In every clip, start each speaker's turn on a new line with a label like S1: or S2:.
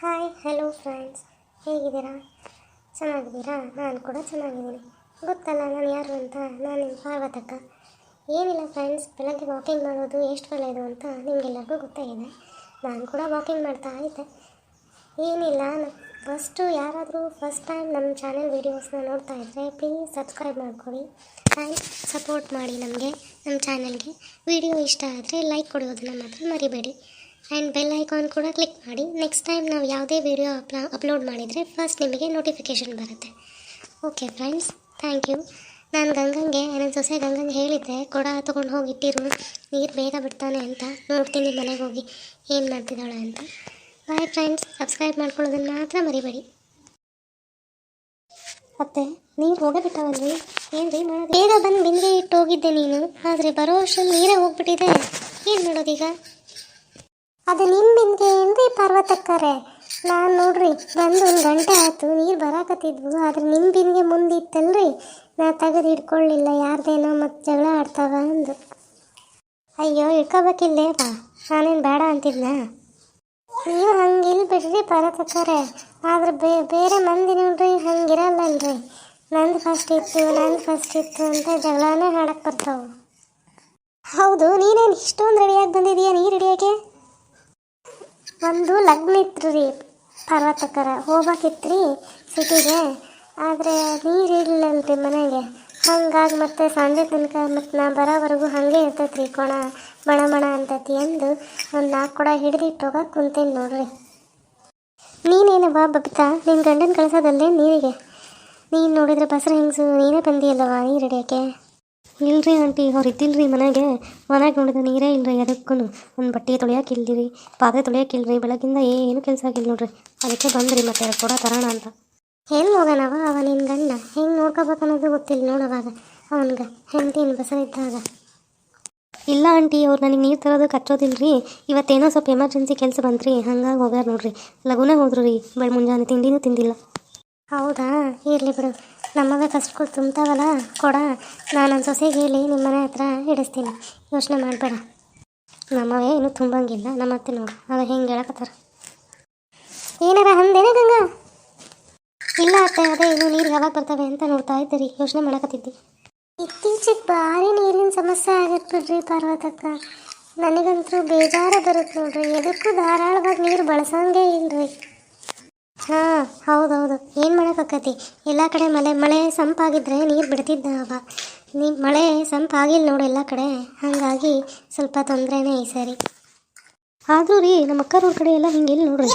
S1: Hi hello friends ಹೇಗಿದ್ದೀರಾ? ಚೆನ್ನಾಗಿದ್ದೀರಾ? ನಾನು ಕೂಡ ಚೆನ್ನಾಗಿದ್ದೀನಿ. ಗೊತ್ತಲ್ಲ, ನಾನು ಯಾರು ಅಂತ? ನಾನು ನಿಮ್ಮ ಪಾರ್ವತಕ್ಕ. ಏನಿಲ್ಲ ಫ್ರೆಂಡ್ಸ್ ಬೆಳಗ್ಗೆ ವಾಕಿಂಗ್ ಮಾಡೋದು ಎಷ್ಟು ಒಳ್ಳೆಯದು ಅಂತ ನಿಮಗೆಲ್ಲರಿಗೂ ಗೊತ್ತಾಗಿದೆ ನಾನು ಕೂಡ ವಾಕಿಂಗ್ ಮಾಡ್ತಾ ಇದ್ದೆ. ಏನಿಲ್ಲ ಫಸ್ಟು ಯಾರಾದರೂ ಫಸ್ಟ್ ಟೈಮ್ ನಮ್ಮ ಚಾನೆಲ್ ವೀಡಿಯೋಸ್ನ ನೋಡ್ತಾ ಇದ್ದರೆ ಪ್ಲೀಸ್ ಸಬ್ಸ್ಕ್ರೈಬ್ ಮಾಡ್ಕೊಳ್ಳಿ. ಆ್ಯಂಡ್ ಸಪೋರ್ಟ್ ಮಾಡಿ ನಮಗೆ ನಮ್ಮ ಚಾನೆಲ್ಗೆ ವಿಡಿಯೋ ಇಷ್ಟ ಆದರೆ ಲೈಕ್ ಕೊಡೋದನ್ನು ಮಾತ್ರ ಮರಿಬೇಡಿ. ಆ್ಯಂಡ್ ಬೆಲ್ ಐಕಾನ್ ಕೂಡ ಕ್ಲಿಕ್ ಮಾಡಿ. ನೆಕ್ಸ್ಟ್ ಟೈಮ್ ನಾವು ಯಾವುದೇ ವಿಡಿಯೋ ಅಪ್ಲಾ ಅಪ್ಲೋಡ್ ಮಾಡಿದರೆ ಫಸ್ಟ್ ನಿಮಗೆ ನೋಟಿಫಿಕೇಷನ್ ಬರುತ್ತೆ. ಓಕೆ ಫ್ರೆಂಡ್ಸ್ ಥ್ಯಾಂಕ್ ಯು ನಾನು ಗಂಗಂಗೆ ನನ್ನ ಸೊಸೆ ಗಂಗಂಗೆ ಹೇಳಿದ್ದೆ ಕೊಡ ತೊಗೊಂಡು ಹೋಗಿ ಇಟ್ಟಿರು. ನೀರು ಬೇಗ ಬಿಡ್ತಾನೆ ಅಂತ. ನೋಡ್ತೀನಿ ಮನೆಗೆ ಹೋಗಿ. ಏನು ಮಾಡ್ತಿದ್ದಾಳೆ ಅಂತ. ಬಾಯ್ ಫ್ರೆಂಡ್ಸ್ ಸಬ್ಸ್ಕ್ರೈಬ್ ಮಾಡ್ಕೊಳ್ಳೋದನ್ನು ಮಾತ್ರ ಮರಿಬೇಡಿ. ಮತ್ತೆ ನೀರು ಹೋಗೇ ಏನು ರೀ ಮಾಡೋದು? ಬೇಗ ಬಂದು ಬಿಂದಿಗೆ ಇಟ್ಟು ಹೋಗಿದ್ದೆ ನೀನು. ಆದರೆ ಬರೋ ವರ್ಷ ನೀರೇ ಹೋಗ್ಬಿಟ್ಟಿದೆ. ಏನು ಮಾಡೋದೀಗ? ಅದು ನಿಮ್ಮ ಬಿಂದಿಗೆ ಏನ್ರಿ ಪಾರ್ವತಕ್ಕರೆ? ನಾನು ನೋಡ್ರಿ ಬಂದು ಒಂದು ಗಂಟೆ ಆಯ್ತು, ನೀರು ಬರಾಕತ್ತಿದ್ವು, ಆದ್ರೆ ನಿಮ್ಮ ಬಿಂದಿಗೆ ಮುಂದಿತ್ತಲ್ರಿ? ನಾ ತೆಗೆದು ಇಟ್ಕೊಳ್ಳಿಲ್ಲ ಯಾರ್ದೇನೋ ಮತ್ತೆ ಜಗಳ ಆಡ್ತಾವ ಅಂದು. ಅಯ್ಯೋ ಇಟ್ಕೋಬೇಕಿಲ್ಲೇ ಬಾ, ನಾನೇನು ಬೇಡ ಅಂತಿದ್ನ? ನೀವು ಹಂಗಿಲ್ಲ ಬಿಡ್ರಿ ಪರ್ವತಕ್ಕಾರೆ, ಆದ್ರೆ ಬೇ, ಬೇರೆ ಮಂದಿ ನೋಡ್ರಿ ಹಂಗಿರಲ್ಲಲ್ರಿ. ನಂದು ಫಸ್ಟ್ ಇತ್ತು, ನಂದು ಫಸ್ಟ್ ಇತ್ತು ಅಂತ ಜಗಳನೇ ಹಾಡಕ್ಕೆ ಬರ್ತಾವೆ. ಹೌದು, ನೀನೇನು ಇಷ್ಟೊಂದು ರೆಡಿಯಾಗಿ ಬಂದಿದೀಯ ನೀರು ರೆಡಿಯಾಗೆ ಒಂದು ಲಗ್ನ ಇತ್ತು ರೀ ಪರ್ವತಕರ. ಹೋಗ್ಬೇಕಿತ್ತು ರೀ ಸಿಟಿಗೆ. ಆದರೆ ನೀರು ರೀ ಮನೆಗೆ. ಹಂಗಾಗಿ ಮತ್ತೆ ಸಂಜೆ ತನಕ ಮತ್ತು ನಾ ಬರೋವರೆಗೂ ಹಾಗೆ ಇರ್ತೈತೆ ರೀ ಕೊಣ ಬಣ ಬಣ ಅಂತೈತಿ ಎಂದು ಒಂದು ನಾಲ್ಕು ಕೊಡ ಹಿಡಿದಿಟ್ಟು ಹೋಗಕ್ಕೆ ಕುಂತೇನೆ ನೋಡ್ರಿ. ನೀನೇನವ್ವ ಬಬ್ತಾ ನಿನ್ನ ಗಂಡನ ಕಳ್ಸೋದಲ್ಲೇ ನೀರಿಗೆ ನೀನು ನೋಡಿದ್ರೆ ಬಸರ ಹೆಂಗಸು, ನೀನೇ ಬಂದಿಯಲ್ಲವಾ ನೀರು ಹಿಡಿಯೋಕ್ಕೆ ಇಲ್ರಿ ಆಂಟಿ, ಅವ್ರು ಇದ್ದಿಲ್ರಿ ಮನೆಗೆ. ಮನೆಗೆ ನೋಡಿದ್ರೆ ನೀರೇ ಇಲ್ರಿ ಅದಕ್ಕೂ ಒಂದು ಬಟ್ಟೆ ತೊಳೆಯಕ್ಕೆ ಇಲ್ದಿರಿ, ಪಾತ್ರೆ ತೊಳೆಯಕ್ಕೆ ಇಲ್ರಿ ಬೆಳಗಿಂದ ಏನು ಕೆಲಸ ಆಗಿಲ್ಲ ನೋಡ್ರಿ. ಅದಕ್ಕೆ ಬಂದ್ರಿ ಮತ್ತೆ ಕೂಡ ತರೋಣ ಅಂತ. ಎಲ್ಲಿ ಹೋಗೋಣವ ಅವ ನಿನ್ನ ಗಂಡ? ಹೆಂಗೆ ನೋಡ್ಕೋಬೇಕು ಅನ್ನೋದು ಗೊತ್ತಿಲ್ಲ ನೋಡವಾಗ ಅವನಿಗೆ ಬಸ ಇದ್ದಾಗ ಇಲ್ಲ ಆಂಟಿ, ಅವ್ರು ನನಗೆ ನೀರು ತರೋದು ಕಚ್ಚೋದಿಲ್ರಿ. ಇವತ್ತೇನೋ ಸ್ವಲ್ಪ ಎಮರ್ಜೆನ್ಸಿ ಕೆಲಸ ಬಂತ್ರಿ, ಹಂಗಾಗಿ ಹೋಗ್ಯಾರ ನೋಡ್ರಿ. ಲಗುನೇ ಹೋದ್ರು ರೀ, ಬೆಳ ಮುಂಜಾನೆ ತಿಂಡಿನೂ ತಿಂದಿಲ್ಲ. ಹೌದಾ? ಇರಲಿ ಬಿಡು. ನಮ್ಮವೇ ಕಷ್ಟಗಳು ತುಂಬ್ತಾವಲ್ಲ, ಕೊಡ ನಾನು ನನ್ನ ಸೊಸೆಗೆ ಹೇಳಿ ನಿಮ್ಮ ಮನೆ ಹತ್ರ ಇಡಿಸ್ತೀನಿ. ಯೋಚನೆ ಮಾಡಬೇಡ. ನಮ್ಮವೇ ಇನ್ನೂ ತುಂಬಂಗಿಲ್ಲ, ನಮ್ಮ ಅತ್ತೆ ನೋಡು, ಅವ ಹೆಂಗೆ ಹೇಳಕತ್ತಾರ. ಏನಾರ ಅಂದೇನೆ ಗಂಗಾ? ಇಲ್ಲ ಅತ್ತೆ, ಅದೇ ಇನ್ನು ನೀರು ಯಾವಾಗ ಬರ್ತವೆ ಅಂತ ನೋಡ್ತಾ ಇದ್ದೀರಿ, ಯೋಚನೆ ಮಾಡಕತ್ತಿದ್ದಿ. ಇತ್ತೀಚೆಗೆ ಭಾರಿ ನೀರಿನ ಸಮಸ್ಯೆ ಆಗತ್ತೆ ಬಿಡ್ರಿ ಪಾರ್ವತಕ್ಕ. ನನಗಂತೂ ಬೇಜಾರ ಬರುತ್ತೆ ನೋಡ್ರಿ, ಎದಕ್ಕೂ ಧಾರಾಳವಾಗಿ ನೀರು ಬಳಸಂಗೇ ಇಲ್ರಿ. ಹಾಂ, ಹೌದೌದು. ಏನು ಮಾಡೋಕ್ಕಾಕತಿ ಎಲ್ಲ ಕಡೆ ಮಳೆ ಮಳೆ ಸಂಪಾಗಿದ್ರೆ ನೀರು ಬಿಡ್ತಿದ್ದ ಅವ. ನೀ, ಮಳೆ ಸಂಪಾಗಿಲ್ಲ ನೋಡು ಎಲ್ಲ ಕಡೆ. ಹಾಗಾಗಿ ಸ್ವಲ್ಪ ತೊಂದರೆನೇ ಈ ಸರಿ. ಆದರೂ ರೀ, ನಮ್ಮ ಅಕ್ಕರವ್ರ ಕಡೆ ಎಲ್ಲ ಹಿಂಗೆ ಇಲ್ಲಿ ನೋಡ್ರಿ.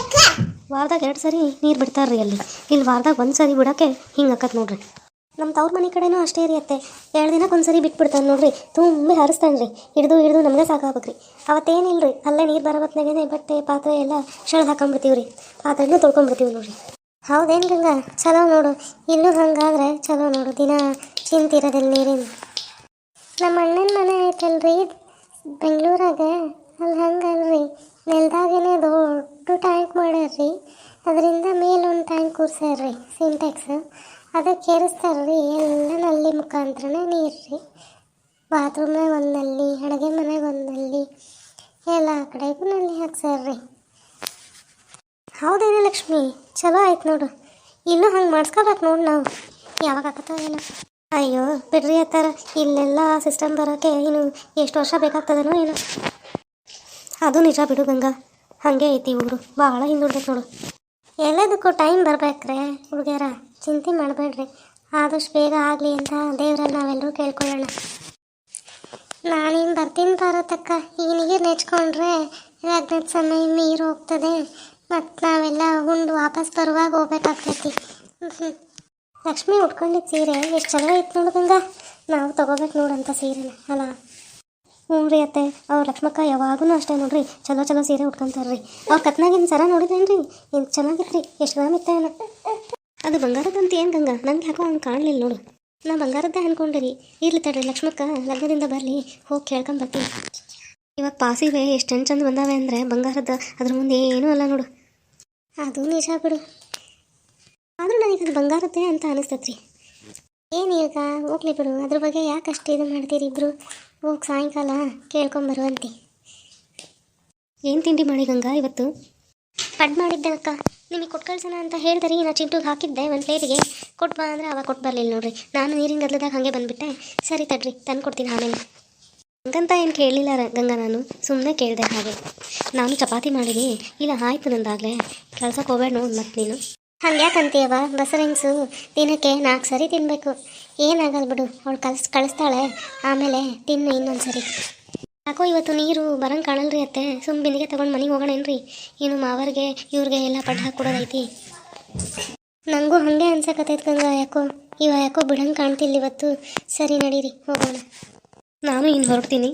S1: ವಾರದಾಗ ಎರಡು ಸರಿ ನೀರು ಬಿಡ್ತಾರ್ರಿ ಅಲ್ಲಿ. ಇಲ್ಲಿ ವಾರದಾಗ ಒಂದು ಸರಿ ಬಿಡೋಕ್ಕೆ ಹಿಂಗೆ ಆಕತ್ ನೋಡ್ರಿ. ನಮ್ಮ ತವ್ರ ಮನೆ ಕಡೆನೂ ಅಷ್ಟೇ ಇರಿಯತ್ತೆ. ಎರಡು ದಿನಕ್ಕೆ ಒಂದ್ಸರಿ ಬಿಟ್ಬಿಡ್ತಾನೆ ನೋಡ್ರಿ. ತುಂಬ ಹರಿಸ್ತಾನೆ ರೀ. ಹಿಡಿದು ಹಿಡಿದು ನಮಗೆ ಸಾಕಾಗ್ಬೇಕ್ರಿ. ಅವತ್ತೇನಿಲ್ಲ ರೀ ಅಲ್ಲೇ ನೀರು ಬರೋ ಹೊತ್ನಾಗೇನೆ ಬಟ್ಟೆ, ಪಾತ್ರೆ ಎಲ್ಲ ಶೆಳ್ದು ಹಾಕೊಂಡ್ಬಿಡ್ತೀವಿ ರೀ ಪಾತ್ರೆನೂ ತೊಳ್ಕೊಂಡ್ಬಿಡ್ತೀವಿ ನೋಡ್ರಿ. ಹೌದೇನು ಗಂಗ? ಚಲೋ ನೋಡು. ಇನ್ನೂ ಹಂಗಾದ್ರೆ ಚಲೋ ನೋಡು. ದಿನ ಚಿಂತಿರೋದಿಲ್ಲ ನೀರಿನ. ನಮ್ಮ ಅಣ್ಣನ ಮನೆ ಐತಲ್ರಿ. ಬೆಂಗಳೂರಾಗ. ಅಲ್ಲಿ ಹಂಗಲ್ರಿ. ನೆಲದಾಗೇನೆ ದೊಡ್ಡ ಟ್ಯಾಂಕ್ ಮಾಡ್ಯಾರ್ರಿ. ಅದರಿಂದ ಮೇಲೊಂದು ಟ್ಯಾಂಕ್ ಕೂರ್ಸ್ಯಾರ್ರಿ ಸಿಂಟ್ಯಾಕ್ಸ್ ಅದಕ್ಕೆ ಏರಿಸ್ತಾರ್ರಿ ಎಲ್ಲ ನಲ್ಲಿ ಮುಖಾಂತರನೇ ನೀರು ರೀ ಬಾತ್ರೂಮ್ನಾಗ ಒಂದು ನಲ್ಲಿ, ಅಡುಗೆ ಮನೆಗೆ ಒಂದು ನಲ್ಲಿ, ಎಲ್ಲ ಕಡೆಗೂ ನಲ್ಲಿ ಹಾಕ್ಸ್ಯಾರ್ರಿ ಹೌದೇನ ಲಕ್ಷ್ಮಿ? ಚಲೋ ಆಯ್ತು ನೋಡು. ಇನ್ನೂ ಹಂಗೆ ಮಾಡಿಸ್ಕೋಬೇಕು ನೋಡಿ ನಾವು. ಯಾವಾಗ ಆಗತ್ತೋ ಏನೋ. ಅಯ್ಯೋ, ಬಿಡ್ರಿ ಅತ್ತಾರ. ಇಲ್ಲೆಲ್ಲ ಸಿಸ್ಟಮ್ ಬರೋಕ್ಕೆ ಇನ್ನು ಎಷ್ಟು ವರ್ಷ ಬೇಕಾಗ್ತದನೋ ಏನೋ. ಅದು ನಿಜ ಬಿಡು ಗಂಗಾ. ಹಾಗೆ ಐತಿ ಊರು ಭಾಳ ಹಿಂದುಳಿದೈತೆ ನೋಡು. ಎಲ್ಲದಕ್ಕೂ ಟೈಮ್ ಬರ್ಬೇಕ್ರೆ ಹುಡುಗಿಯರ. ಚಿಂತೆ ಮಾಡಬೇಡ್ರಿ. ಆದಷ್ಟು ಬೇಗ ಆಗಲಿ ಅಂತ ದೇವ್ರನ್ನ ನಾವೆಲ್ಲರೂ ಕೇಳ್ಕೊಳ್ಳೋಣ. ನಾನೇನು ಬರ್ತೀನಿ ಭಾರತಕ್ಕ? ಈ ನೀರು ನೆಚ್ಕೊಂಡ್ರೆ ಲಗ್ನದ ಸಮಯ ನೀರು ಹೋಗ್ತದೆ. ಮತ್ತು ನಾವೆಲ್ಲ ಉಂಡು ವಾಪಸ್ ಬರುವಾಗ ಹೋಗ್ಬೇಕಾಗ್ತೈತಿ. ಲಕ್ಷ್ಮಿ ಉಟ್ಕೊಂಡಿದ್ದ ಸೀರೆ ಎಷ್ಟು ಚಲೋ ಇತ್ತು ನೋಡು ಗಂಗಾ. ನಾವು ತಗೋಬೇಕು ನೋಡಂತ ಸೀರೆನ ಅಲ್ಲ ಹ್ಞೂ ರೀ ಅತ್ತೆ, ಅವ್ರ ಲಕ್ಷ್ಮಕ್ಕ ಯಾವಾಗೂ ಅಷ್ಟೇ ನೋಡ್ರಿ. ಚಲೋ ಚಲೋ ಸೀರೆ ಉಟ್ಕೊಂತಾರ್ರಿ ಅವ್ರ ಕತ್ನಾಗಿನ ಸರ ನೋಡಿದೇನ್ರಿ ಏನು ಚೆನ್ನಾಗಿತ್ತು ರೀ ಎಷ್ಟು ಗ್ರಾಮ್ ಇತ್ತ ಅದು ಬಂಗಾರದಂತ ಏನು ಗಂಗಾ? ನನಗೆ ಯಾಕೋ ಅವ್ನು ಕಾಣಲಿಲ್ಲ ನೋಡು. ನಾ ಬಂಗಾರದ್ದೇ ಅನ್ಕೊಂಡೆ ರೀ. ಇರ್ಲಿ ತಡ್ರಿ, ಲಕ್ಷ್ಮಕ್ಕ, ಲಗ್ನದಿಂದ ಬರಲಿ, ಹೋಗಿ ಕೇಳ್ಕೊಂಬರ್ತೀನಿ ಇವಾಗ ಪಾಸಿವೆ, ಎಷ್ಟು ಚಂದ ಚಂದ ಬಂದಾವೆ ಅಂದರೆ ಬಂಗಾರದ ಅದ್ರ ಮುಂದೆ ಏನೂ ಅಲ್ಲ ನೋಡು. ಅದು ನಿಜ ಬಿಡು. ಆದರೂ ನನಗೆ ಅದು ಬಂಗಾರದ್ದೇ ಅಂತ ಅನಿಸ್ತೈತ್ರಿ. ಏನು ಈಗ? ಹೋಗ್ಲಿ ಬಿಡು. ಅದ್ರ ಬಗ್ಗೆ ಯಾಕೆ ಅಷ್ಟು ಇದು ಮಾಡ್ತೀರಿ ಇಬ್ರು? ಹೋಗಿ ಸಾಯಂಕಾಲ ಕೇಳ್ಕೊಂಬರುವಂತೆ ಏನು ತಿಂಡಿ ಮಾಡಿ ಗಂಗಾ ಇವತ್ತು? ಪಡ್ ಮಾಡಿದ್ದೆ ಅಕ್ಕ. ನಿಮಗೆ ಕೊಟ್ಟು ಕಳ್ಸೋಣ ಅಂತ ಹೇಳಿದ್ರಿ ನಾನು ಚಿಂಟುಗೆ ಹಾಕಿದ್ದೆ ಒಂದು ಪ್ಲೇಟಿಗೆ. ಕೊಟ್ಟು ಬಾ ಅಂದರೆ ಅವಾಗ ಕೊಟ್ಟು ಬರಲಿಲ್ಲ ನೋಡ್ರಿ. ನಾನು ನೀರಿನ ಗದ್ಲದಾಗ ಹಾಗೆ ಬಂದುಬಿಟ್ಟೆ. ಸರಿ ತಡ್ರಿ, ತಂದು ಕೊಡ್ತೀನಿ ಆಮೇಲೆ. ಹಂಗಂತ ಏನು ಕೇಳಲಿಲ್ಲ ಗಂಗಾ ನಾನು. ಸುಮ್ಮನೆ ಕೇಳಿದೆ ಹಾಗೆ. ನಾನು ಚಪಾತಿ ಮಾಡಿದೆ ಇಲ್ಲ, ಆಯ್ತು ನಂದಾಗಲೇ. ಕಳ್ಸಕ್ಕೆ ಹೋಗ್ಬೇಡ ನೋಡಿ ಮತ್ತೆ ನೀನು. ಹಂಗ್ಯಾಕಂತೀಯವ ಬಸರೆಂಗ್ಸು ದಿನಕ್ಕೆ ನಾಲ್ಕು ಸರಿ ತಿನ್ನಬೇಕು ಏನಾಗಲ್ಲ ಬಿಡು, ಅವಳು ಕಳ್ಸ್ ಕಳಿಸ್ತಾಳೆ. ಆಮೇಲೆ ತಿನ್ನು ಇನ್ನೊಂದು ಸರಿ ಯಾಕೋ ಇವತ್ತು ನೀರು ಬರಂಗೆ ಕಾಣಲ್ರಿ ಅತ್ತೆ. ಸುಮ್ ಬಿಂದಿಗೆ ತೊಗೊಂಡು ಮನೆಗೆ ಹೋಗೋಣೇನ್ರಿ. ಏನು ಮಾವರಿಗೆ, ಇವ್ರಿಗೆ ಎಲ್ಲ ಪಟ್ಟ ಹಾಕೊಡೋದೈತಿ ನಂಗೂ ಹಾಗೆ ಅನ್ಸಕತ್ತೈತೆ ಗಂಗ ಯಾಕೋ. ಇವ ಯಾಕೋ ಬಿಡಂಗೆ ಕಾಣ್ತಿಲ್ಲ ಇವತ್ತು. ಸರಿ ನಡೀರಿ, ಹೋಗೋಣ.
S2: ನಾನು ಇನ್ನು ಹೊರಡ್ತೀನಿ.